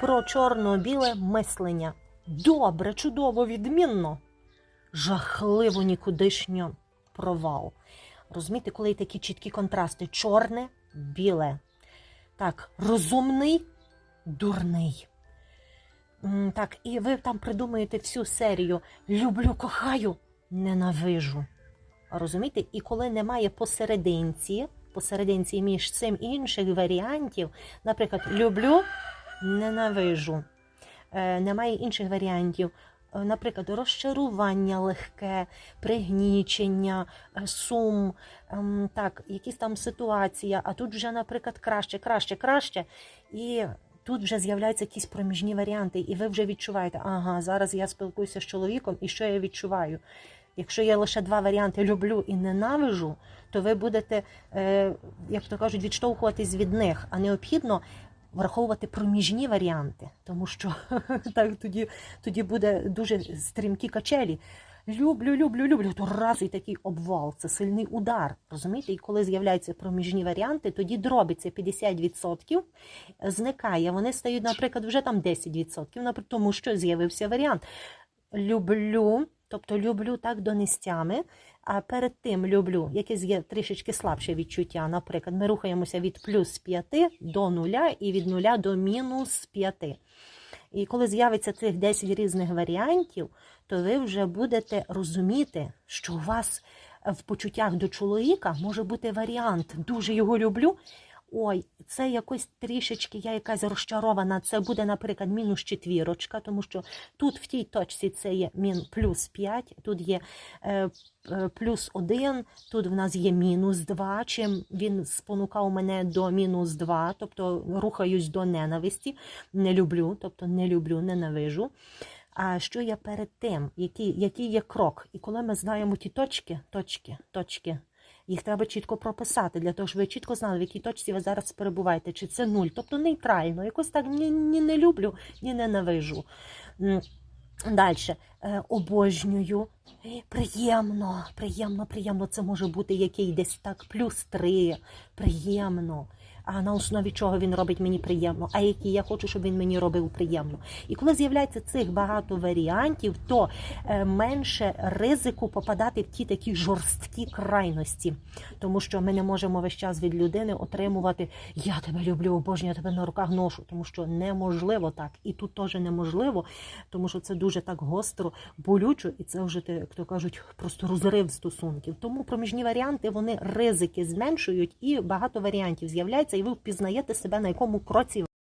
про чорно-біле мислення. Добре, чудово, відмінно. Жахливо нікудишньо провал. Розумієте, коли є такі чіткі контрасти: чорне, біле. Так, розумний, дурний. Так, і ви там придумуєте всю серію Люблю, кохаю, ненавижу. Розумієте? І коли немає посерединці, посерединці між цим інших варіантів, наприклад, люблю, ненавижу. Е, немає інших варіантів. Е, Наприклад, розчарування легке, пригнічення, е, сум, ем, так, якісь там ситуація, а тут вже, наприклад, краще, краще, краще. І тут вже з'являються якісь проміжні варіанти, і ви вже відчуваєте, ага, зараз я спілкуюся з чоловіком, і що я відчуваю? Якщо є лише два варіанти люблю і ненавижу, то ви будете, як то кажуть, відштовхуватись від них, а необхідно враховувати проміжні варіанти, тому що так тоді, тоді буде дуже стрімкі качелі. Люблю, люблю, люблю. То раз і такий обвал, це сильний удар. Розумієте? І коли з'являються проміжні варіанти, тоді дробиться 50%, зникає. Вони стають, наприклад, вже там 10%, тому що з'явився варіант. Люблю, тобто люблю так донестями, а перед тим люблю, якесь є трішечки слабше відчуття. Наприклад, ми рухаємося від плюс 5 до нуля і від нуля до мінус 5. І коли з'явиться цих 10 різних варіантів, то ви вже будете розуміти, що у вас в почуттях до чоловіка може бути варіант дуже його люблю. Ой, це якось трішечки, я якась розчарована. Це буде, наприклад, мінус четвірочка, тому що тут в тій точці це є мін плюс 5, тут є е, е, плюс 1, тут в нас є мінус 2, чим він спонукав мене до мінус 2, тобто рухаюсь до ненависті, не люблю, тобто не люблю, ненавижу. А що я перед тим, який, який є крок? І коли ми знаємо ті точки, точки, точки, їх треба чітко прописати, для того, щоб ви чітко знали, в якій точці ви зараз перебуваєте, чи це нуль, тобто нейтрально, якось так ні, ні не люблю, ні ненавижу. Далі обожнюю. Приємно, приємно, приємно. Це може бути який десь так плюс три. Приємно. А на основі чого він робить мені приємно, а які я хочу, щоб він мені робив приємно. І коли з'являється цих багато варіантів, то е, менше ризику попадати в ті такі жорсткі крайності, тому що ми не можемо весь час від людини отримувати Я тебе люблю, обожнюю, я тебе на руках ношу, тому що неможливо так. І тут теж неможливо, тому що це дуже так гостро, болючо, і це вже як то кажуть, просто розрив стосунків. Тому проміжні варіанти вони ризики зменшують, і багато варіантів з'являється, і ви впізнаєте себе на якому кроці